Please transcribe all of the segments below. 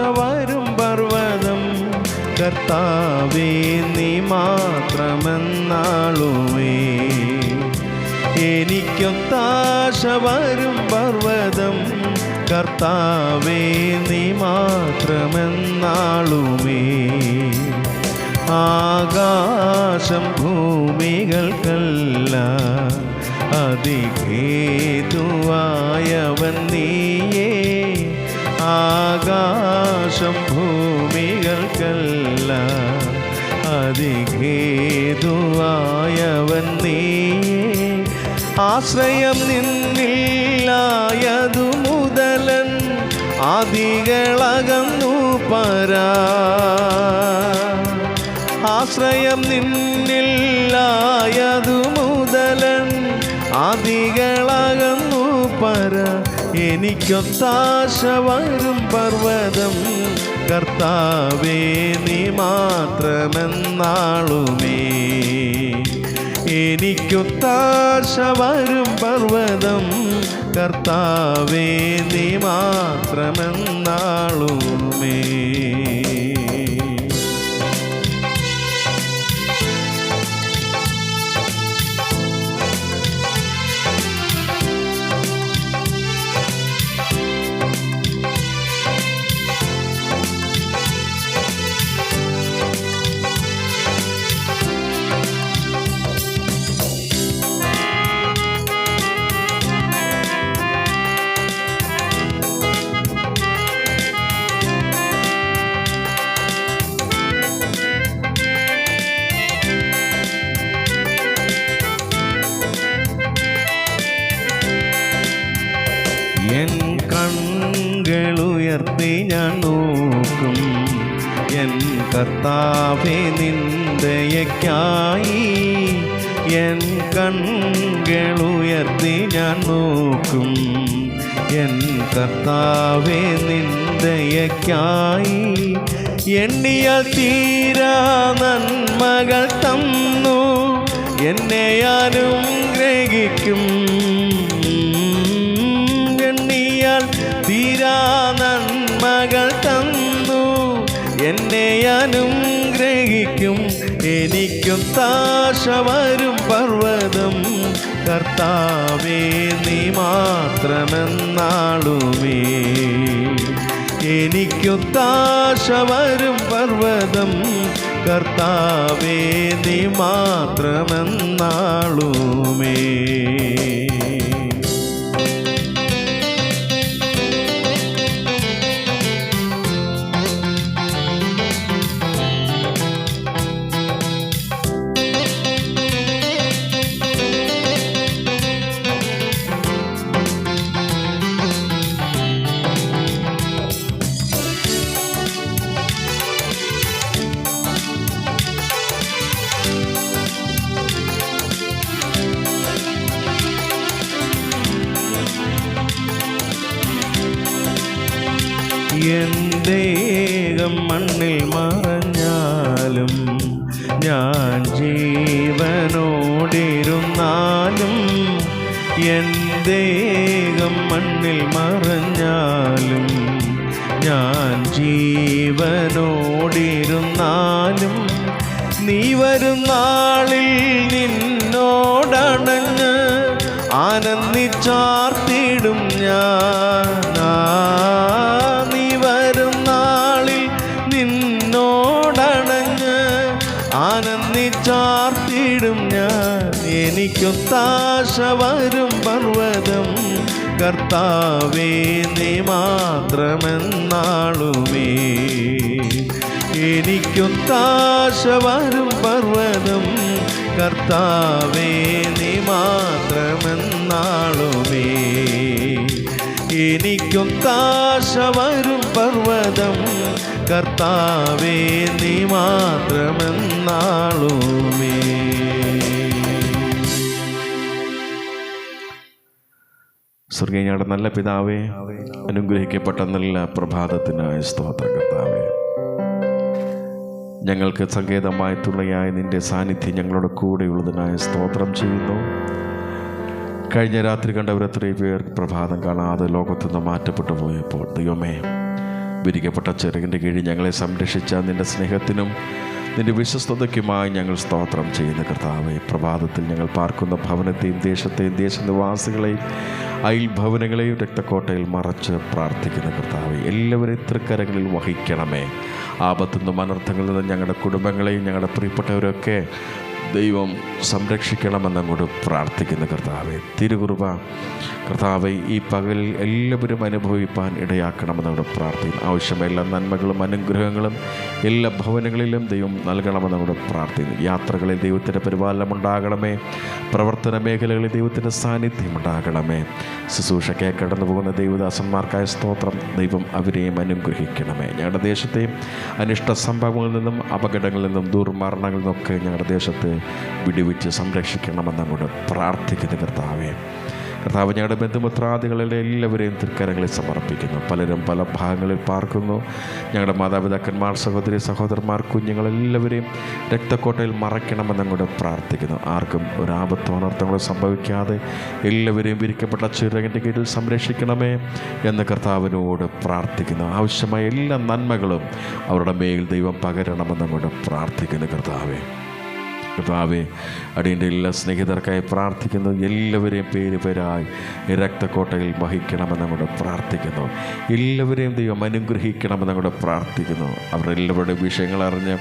വരും പർവതം. കർത്താവേ നീ മാത്രമെന്നാളുവേ എനിക്കൊത്താശ വരും പർവതം. കർത്താവേ നീ മാത്രമെന്നാളുമേ. അതിഹേതുവായവൻ നീ ആശ്രയം നിന്നില്ലായതു മുതലൻ ആദികളകന്നു പരാ. ആശ്രയം നിന്നില്ലായതു മുതലൻ ആദികളകന്നു പര. എനിക്കൊത്താശ വരും പർവതം. കർത്താവേ നീ മാത്രമെന്നാളുമേ. എനിക്കൊത്താശ വരും പർവതം. കർത്താവേ നീ മാത്രമെന്നാളുമേ. എൻ കണ്ണുകളുയർത്തി ഞാൻ നോക്കും. എൻ കർത്താവെ നിന്ദയക്കായി എൻ കണ്ണുകളുയർത്തി ഞാൻ നോക്കും. എൻ കർത്താവെ നിന്ദയക്കായി എണ്ണിയാൽ തീരാ നന്മകൾ തന്നു. എന്നെ ആരും എണ്ണിയാൽ എന്നെ അനുഗ്രഹിക്കും. എനിക്കും താശ വരും പർവതം. കർത്താവേ നീ മാത്രമെന്നാളുമേ. എനിക്കൊത്താശ വരും പർവതം. കർത്താവേ നീ മാത്രമെന്നാളുമേ. എന്തേകം മണ്ണിൽ മറഞ്ഞാലും ഞാൻ ജീവനോടിരുന്നാലും നീ വരുന്നാളിൽ നാളിൽ നിന്നോടണഞ്ഞ് ആനന്ദിച്ചാർത്തിടും ഞാൻ. നീ വരുന്നാളിൽ നാളിൽ നിന്നോടണഞ്ഞ് ആനന്ദിച്ചാർത്തിടും ഞാൻ. എനിക്കൊത്താശ വരും കർത്താവേ നീ മാത്രമെന്നാളുമേ. എനിക്കൊത്താശ വരും പർവതം. കർത്താവേ നീ മാത്രമെന്നാളുമേ. എനിക്കൊത്താശ വരും പർവതം. കർത്താവേ നീ മാത്രമെന്നാളുമേ. സ്വർഗീയയുടെ നല്ല പിതാവേ അനുഗ്രഹിക്കപ്പെട്ട നല്ല പ്രഭാതത്തിനായ സ്തോത്ര കർത്താവേ ഞങ്ങൾക്ക് സങ്കേതമായി തുണയായ നിന്റെ സാന്നിധ്യം ഞങ്ങളുടെ കൂടെയുള്ളതിനായ സ്തോത്രം ചെയ്യുന്നു. കഴിഞ്ഞ രാത്രി കണ്ടവർ എത്രയും പേർ പ്രഭാതം കാണാതെ ലോകത്തു നിന്ന് മാറ്റപ്പെട്ടു പോയപ്പോൾ ദൈവമേ വിരിക്കപ്പെട്ട ചെറുകിന്റെ കീഴിൽ ഞങ്ങളെ സംരക്ഷിച്ച നിന്റെ സ്നേഹത്തിനും നിന്റെ വിശ്വസ്തതയ്ക്കുമായി ഞങ്ങൾ സ്തോത്രം ചെയ്യുന്ന കർത്താവെ. പ്രഭാതത്തിൽ ഞങ്ങൾ പാർക്കുന്ന ഭവനത്തെയും ദേശത്തെയും ദേശനിവാസികളെയും അയൽ ഭവനങ്ങളെയും രക്തക്കോട്ടയിൽ മറച്ച് പ്രാർത്ഥിക്കുന്ന കർത്താവെ. എല്ലാവരെയും തൃക്കരങ്ങളിൽ വഹിക്കണമേ. ആപത്തു നിന്നും അനർത്ഥങ്ങളിൽ നിന്നും ഞങ്ങളുടെ കുടുംബങ്ങളെയും ഞങ്ങളുടെ പ്രിയപ്പെട്ടവരൊക്കെ ദൈവം സംരക്ഷിക്കണമെന്നങ്ങോട്ട് പ്രാർത്ഥിക്കുന്ന കർത്താവെ. തിരുകുറുബ കർത്താവെ ഈ പകലിൽ എല്ലാവരും അനുഭവിപ്പാൻ ഇടയാക്കണമെന്നവിടെ പ്രാർത്ഥിക്കുന്നു. ആവശ്യമായ എല്ലാ നന്മകളും അനുഗ്രഹങ്ങളും എല്ലാ ഭവനങ്ങളിലും ദൈവം നൽകണമെന്ന് നമ്മുടെ പ്രാർത്ഥിക്കുന്നു. യാത്രകളിൽ ദൈവത്തിന്റെ പരിപാലനം ഉണ്ടാകണമേ. പ്രവർത്തന മേഖലകളിൽ ദൈവത്തിന്റെ സാന്നിധ്യം ഉണ്ടാകണമേ. ശുശ്രൂഷയ്ക്ക് കടന്നു പോകുന്ന ദൈവദാസന്മാർക്കായ സ്തോത്രം ദൈവം അവരെയും അനുഗ്രഹിക്കണമേ. ഞങ്ങളുടെ ദേശത്തെയും അനിഷ്ട സംഭവങ്ങളിൽ നിന്നും അപകടങ്ങളിൽ നിന്നും ദുർമരണങ്ങളിൽ നിന്നൊക്കെ ഞങ്ങളുടെ ദേശത്തെ വിടുവിച്ച് നമ്മുടെ പ്രാർത്ഥിക്കുന്ന കർത്താവേ. കർത്താവ് ഞങ്ങളുടെ ബന്ധുമിത്രാദികളിലെ എല്ലാവരെയും തൃക്കരങ്ങളിൽ സമർപ്പിക്കുന്നു. പലരും പല ഭാഗങ്ങളിൽ പാർക്കുന്നു. ഞങ്ങളുടെ മാതാപിതാക്കന്മാർ സഹോദരി സഹോദരന്മാർ കുഞ്ഞുങ്ങളെല്ലാവരെയും രക്തക്കോട്ടയിൽ മറയ്ക്കണമെന്നങ്ങോട്ട് പ്രാർത്ഥിക്കുന്നു. ആർക്കും ഒരു ആപത്തോ സംഭവിക്കാതെ എല്ലാവരെയും വിരിക്കപ്പെട്ട ചുരകന്റെ കീഴിൽ സംരക്ഷിക്കണമേ എന്ന് കർത്താവിനോട് പ്രാർത്ഥിക്കുന്നു. ആവശ്യമായ എല്ലാ നന്മകളും അവരുടെ മേൽ ദൈവം പകരണമെന്നങ്ങോട്ട് പ്രാർത്ഥിക്കുന്നു കർത്താവേ. കർത്താവെ അടിയന്റെ എല്ലാ സ്നേഹിതർക്കായി പ്രാർത്ഥിക്കുന്നു. എല്ലാവരെയും പേര് പേരായി രക്തക്കോട്ടയിൽ വഹിക്കണമെന്ന് വഹിക്കണമെന്നങ്ങോട്ട് പ്രാർത്ഥിക്കുന്നു. എല്ലാവരെയും ദൈവം അനുഗ്രഹിക്കണമെന്ന് അനുഗ്രഹിക്കണമെന്നങ്ങോട്ട് പ്രാർത്ഥിക്കുന്നു. അവരെല്ലാവരുടെ വിഷയങ്ങൾ അറിഞ്ഞ്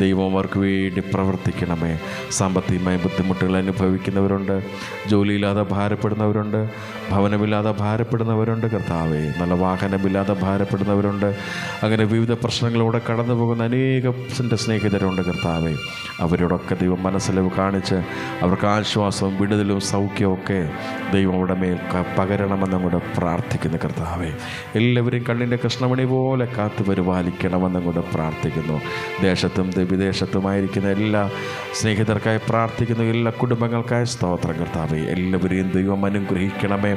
ദൈവം അവർക്ക് വേണ്ടി പ്രവർത്തിക്കണമേ. സാമ്പത്തികമായ ബുദ്ധിമുട്ടുകൾ അനുഭവിക്കുന്നവരുണ്ട് ജോലിയില്ലാതെ ഭാരപ്പെടുന്നവരുണ്ട് ഭവനമില്ലാതെ ഭാരപ്പെടുന്നവരുണ്ട് കർത്താവെ നല്ല വാഹനമില്ലാതെ ഭാരപ്പെടുന്നവരുണ്ട്. അങ്ങനെ വിവിധ പ്രശ്നങ്ങളിലൂടെ കടന്നു പോകുന്ന അനേകം സ്നേഹിതരുണ്ട് കർത്താവെ. അവരോടൊക്കെ ദൈവം മനസ്സിലവ് കാണിച്ച് അവർക്ക് ആശ്വാസവും വിടുതലും സൗഖ്യവും ഒക്കെ ദൈവം അവിടെ മേൽ പകരണമെന്ന് കൂടെ പ്രാർത്ഥിക്കുന്നു കർത്താവെ. എല്ലാവരും കണ്ണിന്റെ കൃഷ്ണമണി പോലെ കാത്തു പരിപാലിക്കണമെന്നങ്ങോട്ട് പ്രാർത്ഥിക്കുന്നു. ദേശത്തും വിദേശത്തുമായിരിക്കുന്ന എല്ലാ സ്നേഹിതർക്കായി പ്രാർത്ഥിക്കുന്നു. എല്ലാ കുടുംബങ്ങൾക്കായി സ്തോത്രം കർത്താവെ. എല്ലാവരെയും ദൈവം അനുഗ്രഹിക്കണമേ.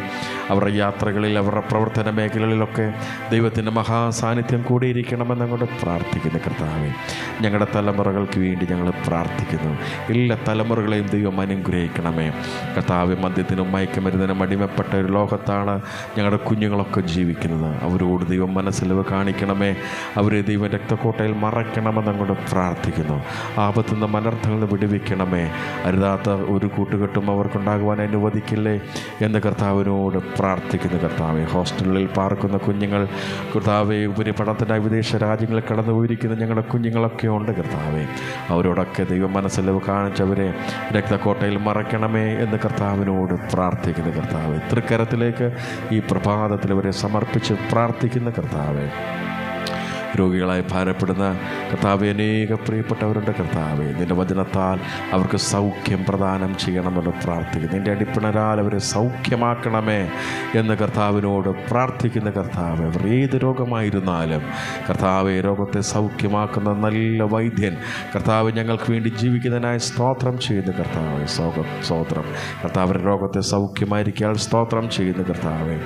അവരുടെ യാത്രകളിൽ അവരുടെ പ്രവർത്തന മേഖലകളിലൊക്കെ ദൈവത്തിന്റെ മഹാസാന്നിധ്യം കൂടിയിരിക്കണമെന്നങ്ങോട്ട് പ്രാർത്ഥിക്കുന്നു കർത്താവെ. ഞങ്ങളുടെ തലമുറകൾക്ക് വേണ്ടി ഞങ്ങൾ പ്രാർത്ഥിക്കുന്നു. എല്ലാ തലമുറകളെയും ദൈവം അനുഗ്രഹിക്കണമേ. കർത്താവ് മദ്യത്തിനും മയക്കുമരുന്നിനും അടിമപ്പെട്ട ഒരു ലോകത്താണ് ഞങ്ങളുടെ കുഞ്ഞുങ്ങളൊക്കെ ജീവിക്കുന്നത്. അവരോട് ദൈവം മനസ്സിലവ് കാണിക്കണമേ. അവരെ ദൈവം രക്തക്കോട്ടയിൽ മറയ്ക്കണമെന്ന് അങ്ങോട്ട് പ്രാർത്ഥിക്കുന്നു. ആപത്തുനിന്ന് നിന്ന് വിടുവിക്കണമേ. അരുതാത്ത ഒരു കൂട്ടുകെട്ടും അവർക്കുണ്ടാകുവാൻ അനുവദിക്കില്ലേ എന്ന് കർത്താവിനോട് പ്രാർത്ഥിക്കുന്നു കർത്താവെ. ഹോസ്റ്റലുകളിൽ പാർക്കുന്ന കുഞ്ഞുങ്ങൾ കർത്താവെ ഉപരിപഠനത്തിനായി വിദേശ രാജ്യങ്ങളിൽ കടന്നു പോയിരിക്കുന്ന ഞങ്ങളുടെ കുഞ്ഞുങ്ങളൊക്കെ ഉണ്ട് കർത്താവെ. അവരോടൊക്കെ ദൈവം മനസ്സിലവ് കാണിച്ചവരെ രക്തക്കോട്ടയിൽ മറയ്ക്കണമേ എന്ന് കർത്താവിനോട് പ്രാർത്ഥിക്കുന്ന കർത്താവ്. തൃക്കരത്തിലേക്ക് ഈ പ്രഭാതത്തിൽ അവരെ സമർപ്പിച്ച് പ്രാർത്ഥിക്കുന്ന കർത്താവെ. രോഗികളായി ഭാരപ്പെടുന്ന കർത്താവെ അനേക പ്രിയപ്പെട്ടവരുടെ കർത്താവെ നിന്റെ വചനത്താൽ അവർക്ക് സൗഖ്യം പ്രദാനം ചെയ്യണമെന്ന് പ്രാർത്ഥിക്കുന്നു. നിന്റെ അടിപ്പിണരാൽ അവരെ സൗഖ്യമാക്കണമേ എന്ന് കർത്താവിനോട് പ്രാർത്ഥിക്കുന്ന കർത്താവ് അവർ ഏത് രോഗമായിരുന്നാലും കർത്താവെ രോഗത്തെ സൗഖ്യമാക്കുന്ന നല്ല വൈദ്യൻ കർത്താവ് ഞങ്ങൾക്ക് വേണ്ടി ജീവിക്കുന്നതിനായി സ്തോത്രം ചെയ്യുന്ന കർത്താവ് സ്തോത്രം. സ്തോത്രം കർത്താവിന്റെ രോഗത്തെ സൗഖ്യമായിരിക്കാൻ സ്തോത്രം ചെയ്യുന്ന കർത്താവ്.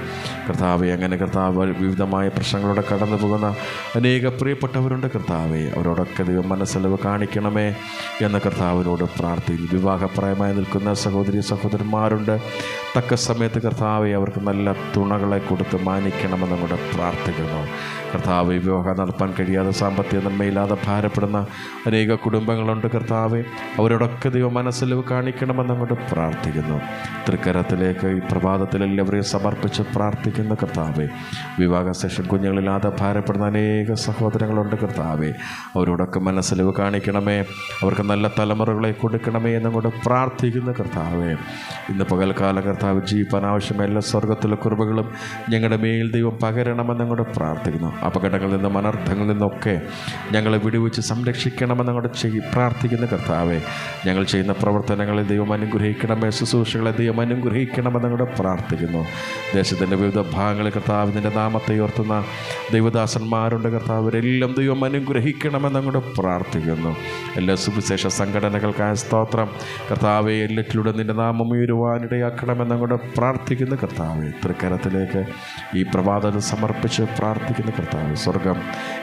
കർത്താവ് അങ്ങനെ കർത്താവ് വിവിധമായ പ്രശ്നങ്ങളോടെ കടന്നു പോകുന്ന അനേക പ്രിയപ്പെട്ടവരുണ്ട് കർത്താവെ അവരോടൊക്കെ ദൈവം മനസ്സലവ് കാണിക്കണമേ എന്ന കർത്താവിനോട് പ്രാർത്ഥിക്കുന്നു. വിവാഹപ്രായമായി നിൽക്കുന്ന സഹോദരി സഹോദരന്മാരുണ്ട്. തക്ക സമയത്ത് കർത്താവെ അവർക്ക് നല്ല തുണകളെ കൊടുത്ത് മാനിക്കണമെന്ന് കൂടെ പ്രാർത്ഥിക്കുന്നു. കർത്താവ് വിവാഹം നടത്താൻ കഴിയാതെ സാമ്പത്തിക നന്മയില്ലാതെ ഭാരപ്പെടുന്ന അനേക കുടുംബങ്ങളുണ്ട് കർത്താവെ. അവരോടൊക്കെ ദൈവം മനസ്സിലവ് കാണിക്കണമെന്ന് അങ്ങോട്ട് പ്രാർത്ഥിക്കുന്നു. തൃക്കരത്തിലേക്ക് ഈ പ്രഭാതത്തിൽ എല്ലാവരെയും സമർപ്പിച്ച് പ്രാർത്ഥിക്കുന്ന കർത്താവെ. വിവാഹ സെഷൻ കുഞ്ഞുങ്ങളില്ലാതെ ഭാരപ്പെടുന്ന അനേക സഹോദരങ്ങളുണ്ട് കർത്താവേ. അവരോടൊക്കെ മനസ്സിലവ് കാണിക്കണമേ. അവർക്ക് നല്ല തലമുറകളെ കൊടുക്കണമേ എന്നങ്ങോട്ട് പ്രാർത്ഥിക്കുന്ന കർത്താവെ. ഇന്ന് പകൽക്കാല കർത്താവ് ജീവിപ്പാൻ ആവശ്യമായ എല്ലാ സ്വർഗത്തിലെ കുറിവുകളും ഞങ്ങളുടെ മേൽ ദൈവം പകരണമെന്നങ്ങോട്ട് പ്രാർത്ഥിക്കുന്നു. അപകടങ്ങളിൽ നിന്നും അനർത്ഥങ്ങളിൽ നിന്നൊക്കെ ഞങ്ങളെ വിടുവിച്ച് സംരക്ഷിക്കണമെന്നങ്ങോട്ട് ചെയ് പ്രാർത്ഥിക്കുന്ന കർത്താവേ. ഞങ്ങൾ ചെയ്യുന്ന പ്രവർത്തനങ്ങളെ ദൈവം അനുഗ്രഹിക്കണമേ. ശുശ്രൂഷകളെ ദൈവം അനുഗ്രഹിക്കണമെന്നങ്ങോട്ട് പ്രാർത്ഥിക്കുന്നു. ദേശത്തിന്റെ വിവിധ ഭാഗങ്ങളിൽ കർത്താവിന്റെ നാമത്തെ ഉയർത്തുന്ന ദൈവദാസന്മാരുണ്ട് കർത്താവ്. അവരെല്ലാം ദൈവം അനുഗ്രഹിക്കണമെന്ന് അങ്ങോട്ട് പ്രാർത്ഥിക്കുന്നു. എല്ലാ സുവിശേഷ സംഘടനകൾക്കായ സ്തോത്രം. കർത്താവെ എല്ലാറ്റിലൂടെ നിന്റെ നാമം ഉയരുവാനിടയാക്കണമെന്ന് അങ്ങോട്ട് പ്രാർത്ഥിക്കുന്നു. കർത്താവെ തൃക്കരത്തിലേക്ക് ഈ പ്രഭാതം സമർപ്പിച്ച് പ്രാർത്ഥിക്കുന്നു. കർത്താവ് സ്വർഗം.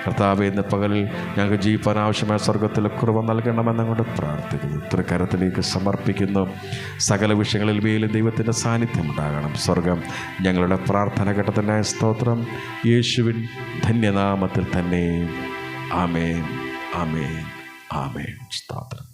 കർത്താവെ ഇന്ന് പകലിൽ ഞങ്ങൾക്ക് ജീവിക്കാൻ ആവശ്യമായ സ്വർഗത്തിൽ കുറവ് നൽകണമെന്ന് അങ്ങോട്ട് പ്രാർത്ഥിക്കുന്നു. തൃക്കരത്തിലേക്ക് സമർപ്പിക്കുന്നു. സകല വിഷയങ്ങളിൽ മേലും ദൈവത്തിന്റെ സാന്നിധ്യം ഉണ്ടാകണം. സ്വർഗം. ഞങ്ങളുടെ പ്രാർത്ഥന ഘട്ടത്തിന്റെ സ്തോത്രം. യേശുവിൻ ധന്യനാമത്തിൽ തന്നെ ആമേൻ ആമേൻ ആമേൻ സ്തോത്രം